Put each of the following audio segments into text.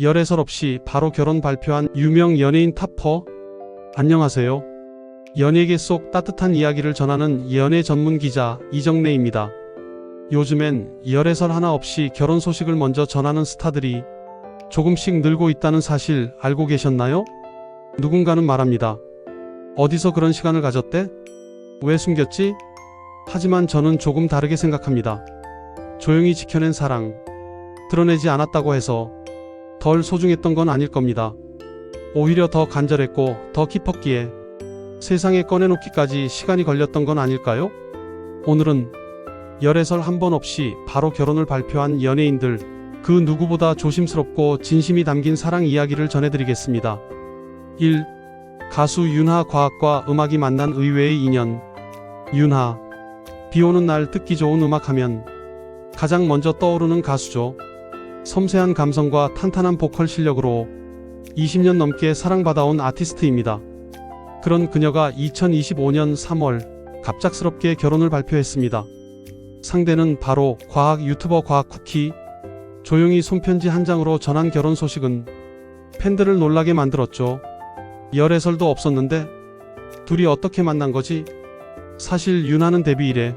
열애설 없이 바로 결혼 발표한 유명 연예인 탑4 안녕하세요. 연예계 속 따뜻한 이야기를 전하는 연애 전문 기자 이정래입니다. 요즘엔 열애설 하나 없이 결혼 소식을 먼저 전하는 스타들이 조금씩 늘고 있다는 사실 알고 계셨나요? 누군가는 말합니다. 어디서 그런 시간을 가졌대? 왜 숨겼지? 하지만 저는 조금 다르게 생각합니다. 조용히 지켜낸 사랑, 드러내지 않았다고 해서 덜 소중했던 건 아닐 겁니다. 오히려 더 간절했고 더 깊었기에 세상에 꺼내놓기까지 시간이 걸렸던 건 아닐까요? 오늘은 열애설 한 번 없이 바로 결혼을 발표한 연예인들 그 누구보다 조심스럽고 진심이 담긴 사랑 이야기를 전해드리겠습니다. 1. 가수 윤하 과학과 음악이 만난 의외의 인연 윤하 비 오는 날 듣기 좋은 음악하면 가장 먼저 떠오르는 가수죠. 섬세한 감성과 탄탄한 보컬 실력으로 20년 넘게 사랑받아온 아티스트입니다. 그런 그녀가 2025년 3월 갑작스럽게 결혼을 발표했습니다. 상대는 바로 과학 유튜버 과학 쿠키. 조용히 손편지 한 장으로 전한 결혼 소식은 팬들을 놀라게 만들었죠. 열애설도 없었는데 둘이 어떻게 만난 거지? 사실 윤하는 데뷔 이래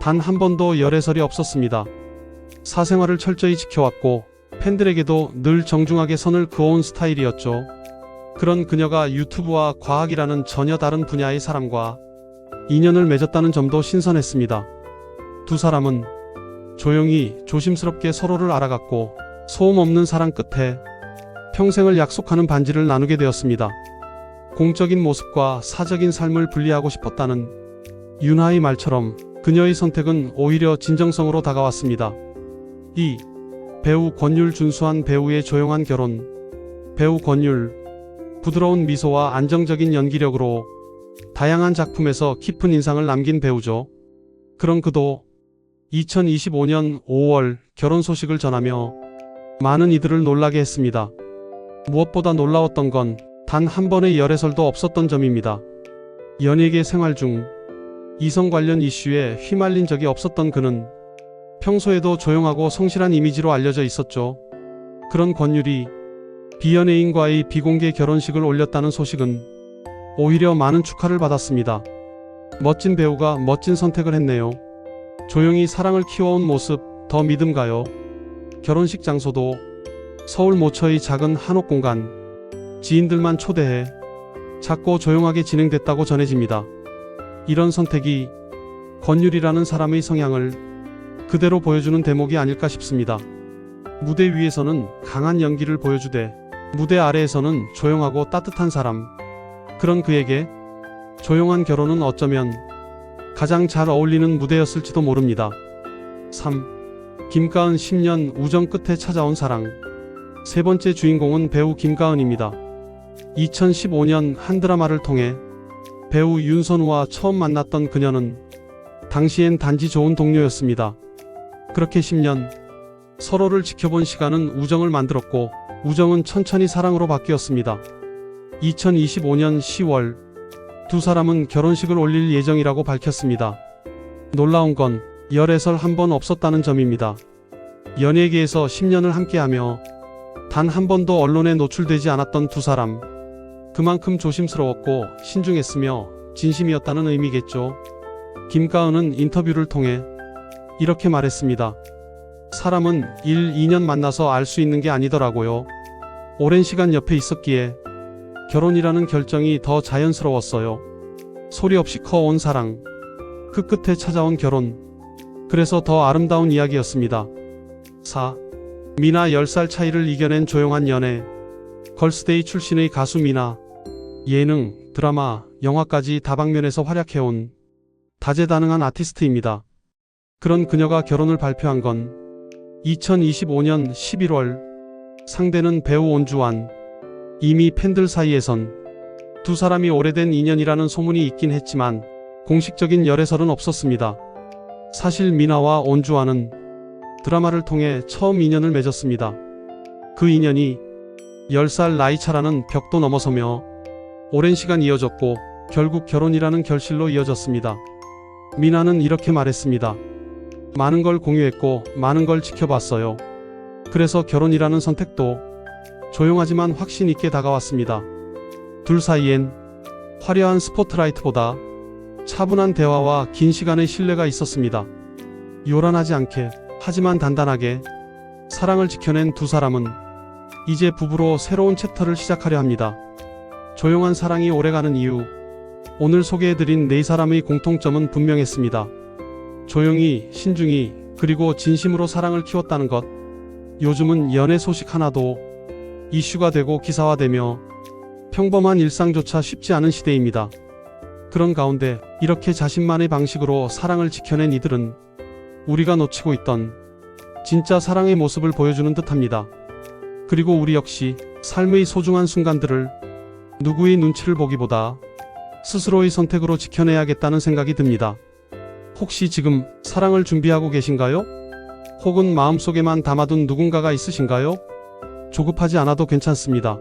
단 한 번도 열애설이 없었습니다. 사생활을 철저히 지켜왔고 팬들에게도 늘 정중하게 선을 그어온 스타일이었죠. 그런 그녀가 유튜브와 과학이라는 전혀 다른 분야의 사람과 인연을 맺었다는 점도 신선했습니다. 두 사람은 조용히 조심스럽게 서로를 알아갔고 소음 없는 사랑 끝에 평생을 약속하는 반지를 나누게 되었습니다. 공적인 모습과 사적인 삶을 분리하고 싶었다는 윤하의 말처럼 그녀의 선택은 오히려 진정성으로 다가왔습니다. 2. 배우 권율 준수한 배우의 조용한 결혼. 배우 권율. 부드러운 미소와 안정적인 연기력으로 다양한 작품에서 깊은 인상을 남긴 배우죠. 그런 그도 2025년 5월 결혼 소식을 전하며 많은 이들을 놀라게 했습니다. 무엇보다 놀라웠던 건 단 한 번의 열애설도 없었던 점입니다. 연예계 생활 중 이성 관련 이슈에 휘말린 적이 없었던 그는 평소에도 조용하고 성실한 이미지로 알려져 있었죠. 그런 권율이 비연예인과의 비공개 결혼식을 올렸다는 소식은 오히려 많은 축하를 받았습니다. 멋진 배우가 멋진 선택을 했네요. 조용히 사랑을 키워온 모습 더 믿음 가요. 결혼식 장소도 서울 모처의 작은 한옥 공간. 지인들만 초대해 작고 조용하게 진행됐다고 전해집니다. 이런 선택이 권율이라는 사람의 성향을 그대로 보여주는 대목이 아닐까 싶습니다. 무대 위에서는 강한 연기를 보여주되 무대 아래에서는 조용하고 따뜻한 사람. 그런 그에게 조용한 결혼은 어쩌면 가장 잘 어울리는 무대였을지도 모릅니다. 3. 김가은 10년 우정 끝에 찾아온 사랑. 세 번째 주인공은 배우 김가은입니다. 2015년 한 드라마를 통해 배우 윤선우와 처음 만났던 그녀는 당시엔 단지 좋은 동료였습니다. 그렇게 10년 서로를 지켜본 시간은 우정을 만들었고 우정은 천천히 사랑으로 바뀌었습니다. 2025년 10월 두 사람은 결혼식을 올릴 예정이라고 밝혔습니다. 놀라운 건 열애설 한 번 없었다는 점입니다. 연예계에서 10년을 함께하며 단 한 번도 언론에 노출되지 않았던 두 사람. 그만큼 조심스러웠고 신중했으며 진심이었다는 의미겠죠. 김가은은 인터뷰를 통해 이렇게 말했습니다. 사람은 1, 2년 만나서 알 수 있는 게 아니더라고요. 오랜 시간 옆에 있었기에 결혼이라는 결정이 더 자연스러웠어요. 소리 없이 커온 사랑. 그 끝에 찾아온 결혼. 그래서 더 아름다운 이야기였습니다. 4. 미나 10살 차이를 이겨낸 조용한 연애. 걸스데이 출신의 가수 미나. 예능, 드라마, 영화까지 다방면에서 활약해온 다재다능한 아티스트입니다. 그런 그녀가 결혼을 발표한 건 2025년 11월 상대는 배우 온주환 이미 팬들 사이에선 두 사람이 오래된 인연이라는 소문이 있긴 했지만 공식적인 열애설은 없었습니다. 사실 미나와 온주환은 드라마를 통해 처음 인연을 맺었습니다. 그 인연이 10살 나이 차라는 벽도 넘어서며 오랜 시간 이어졌고 결국 결혼이라는 결실로 이어졌습니다. 미나는 이렇게 말했습니다. 많은 걸 공유했고 많은 걸 지켜봤어요. 그래서 결혼이라는 선택도 조용하지만 확신 있게 다가왔습니다. 둘 사이엔 화려한 스포트라이트보다 차분한 대화와 긴 시간의 신뢰가 있었습니다. 요란하지 않게 하지만 단단하게 사랑을 지켜낸 두 사람은 이제 부부로 새로운 챕터를 시작하려 합니다. 조용한 사랑이 오래가는 이유. 오늘 소개해드린 네 사람의 공통점은 분명했습니다. 조용히, 신중히, 그리고 진심으로 사랑을 키웠다는 것. 요즘은 연애 소식 하나도 이슈가 되고 기사화되며 평범한 일상조차 쉽지 않은 시대입니다. 그런 가운데 이렇게 자신만의 방식으로 사랑을 지켜낸 이들은 우리가 놓치고 있던 진짜 사랑의 모습을 보여주는 듯합니다. 그리고 우리 역시 삶의 소중한 순간들을 누구의 눈치를 보기보다 스스로의 선택으로 지켜내야겠다는 생각이 듭니다. 혹시 지금 사랑을 준비하고 계신가요? 혹은 마음속에만 담아둔 누군가가 있으신가요? 조급하지 않아도 괜찮습니다.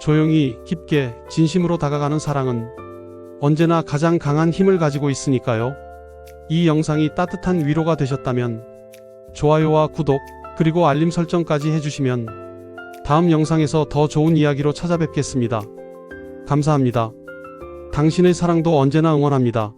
조용히 깊게 진심으로 다가가는 사랑은 언제나 가장 강한 힘을 가지고 있으니까요. 이 영상이 따뜻한 위로가 되셨다면 좋아요와 구독 그리고 알림 설정까지 해주시면 다음 영상에서 더 좋은 이야기로 찾아뵙겠습니다. 감사합니다. 당신의 사랑도 언제나 응원합니다.